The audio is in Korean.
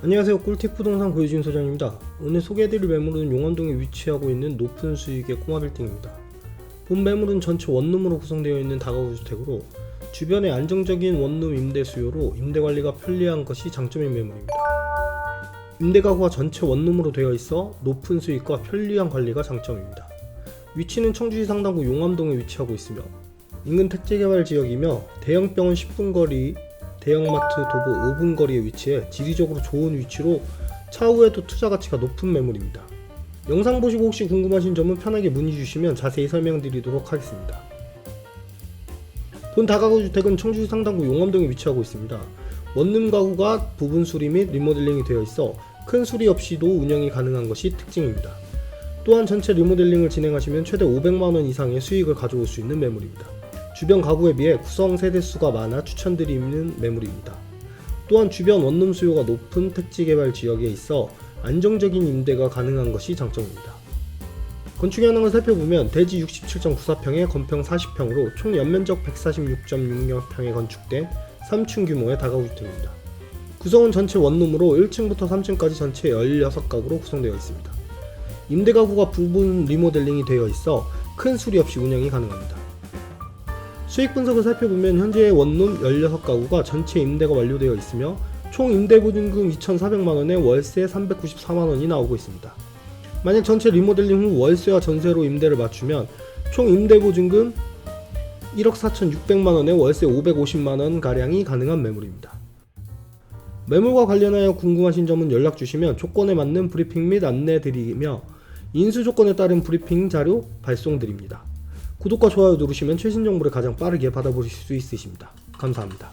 안녕하세요. 꿀팁 부동산 고유진 소장입니다. 오늘 소개해드릴 매물은 용암동에 위치하고 있는 높은 수익의 꼬마빌딩입니다. 본 매물은 전체 원룸으로 구성되어 있는 다가구 주택으로 주변에 안정적인 원룸 임대 수요로 임대 관리가 편리한 것이 장점인 매물입니다. 임대 가구가 전체 원룸으로 되어 있어 높은 수익과 편리한 관리가 장점입니다. 위치는 청주시 상당구 용암동에 위치하고 있으며 인근 택지개발 지역이며 대형 병원 10분 거리 대형마트 도보 5분 거리에 위치해 지리적으로 좋은 위치로 차후에도 투자 가치가 높은 매물입니다. 영상 보시고 혹시 궁금하신 점은 편하게 문의 주시면 자세히 설명드리도록 하겠습니다. 본 다가구 주택은 청주시 상당구 용암동에 위치하고 있습니다. 원룸 가구가 부분 수리 및 리모델링이 되어 있어 큰 수리 없이도 운영이 가능한 것이 특징입니다. 또한 전체 리모델링을 진행하시면 최대 500만원 이상의 수익을 가져올 수 있는 매물입니다. 주변 가구에 비해 구성 세대 수가 많아 추천드리는 매물입니다. 또한 주변 원룸 수요가 높은 택지 개발 지역에 있어 안정적인 임대가 가능한 것이 장점입니다. 건축 현황을 살펴보면 대지 67.94평에 건평 40평으로 총 연면적 146.6평에 건축된 3층 규모의 다가구 주택입니다. 구성은 전체 원룸으로 1층부터 3층까지 전체 16가구로 구성되어 있습니다. 임대 가구가 부분 리모델링이 되어 있어 큰 수리 없이 운영이 가능합니다. 수익 분석을 살펴보면 현재 원룸 16가구가 전체 임대가 완료되어 있으며 총 임대 보증금 2,400만원에 월세 394만원이 나오고 있습니다. 만약 전체 리모델링 후 월세와 전세로 임대를 맞추면 총 임대 보증금 1억 4,600만원에 월세 550만원 가량이 가능한 매물입니다. 매물과 관련하여 궁금하신 점은 연락 주시면 조건에 맞는 브리핑 및 안내 드리며 인수 조건에 따른 브리핑 자료 발송 드립니다. 구독과 좋아요 누르시면 최신 정보를 가장 빠르게 받아보실 수 있으십니다. 감사합니다.